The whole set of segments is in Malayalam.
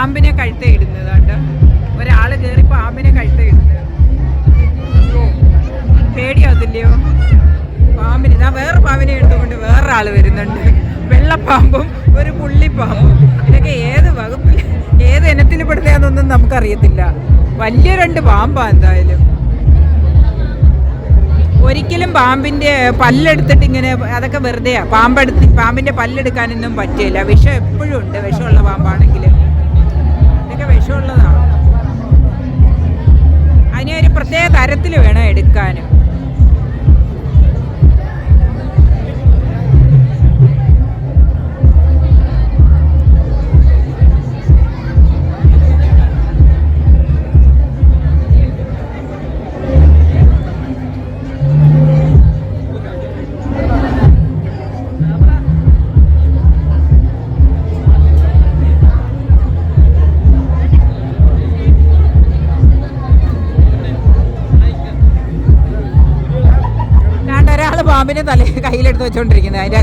പാമ്പിനെ കഴുത്ത ഇടുന്നത് കണ്ടോ ഒരാൾ കയറി പാമ്പിനെ കഴുത്ത ഇടുന്നത്. പേടിയാവത്തില്ലയോ? പാമ്പിന് ഞാൻ വേറെ പാമ്പിനെ എടുത്തുകൊണ്ട് വേറെ ആൾ വരുന്നുണ്ട്. വെള്ളപ്പാമ്പും ഒരു പുള്ളിപ്പാമ്പും. ഇതൊക്കെ ഏത് വകുപ്പിൽ ഏത് ഇനത്തിൽ പെടുന്നതെന്നൊന്നും നമുക്കറിയത്തില്ല. വലിയ രണ്ട് പാമ്പാ എന്തായാലും. ഒരിക്കലും പാമ്പിന്റെ പല്ലെടുത്തിട്ട് ഇങ്ങനെ അതൊക്കെ വെറുതെയാ. പാമ്പെടുത്ത് പാമ്പിന്റെ പല്ലെടുക്കാനൊന്നും പറ്റില്ല. വിഷം എപ്പോഴും ഉണ്ട്. വിഷമുള്ള പാമ്പാണെങ്കിൽ വേണം എടുക്കാനും. ഒരാൾ പാമ്പിനെ തല കയ്യിലെടുത്ത് വെച്ചോണ്ടിരിക്കുന്നത്. അതിന്റെ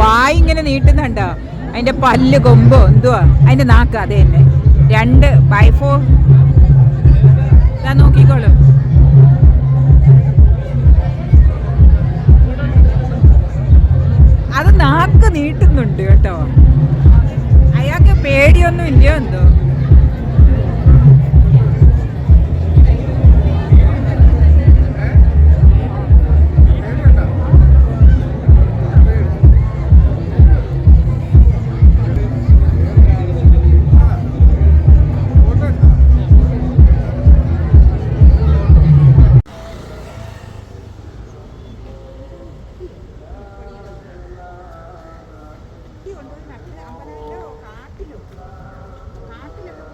വായി ഇങ്ങനെ നീട്ടുന്നുണ്ടോ? അതിന്റെ പല്ല് കൊമ്പോ എന്തുവാ? അതിന്റെ നാക്ക് അത് തന്നെ. രണ്ട് ബൈഫോ ഞാൻ നോക്കിക്കോളൂ. അത് നാക്ക് നീട്ടുന്നുണ്ട് കേട്ടോ. അയാൾക്ക് പേടിയൊന്നും ഇല്ലയോ എന്തോ? കൊണ്ടുപോയി നട്ട് അമ്പലത്തിലോ കാട്ടിലോ. കാട്ടിലൊക്കെ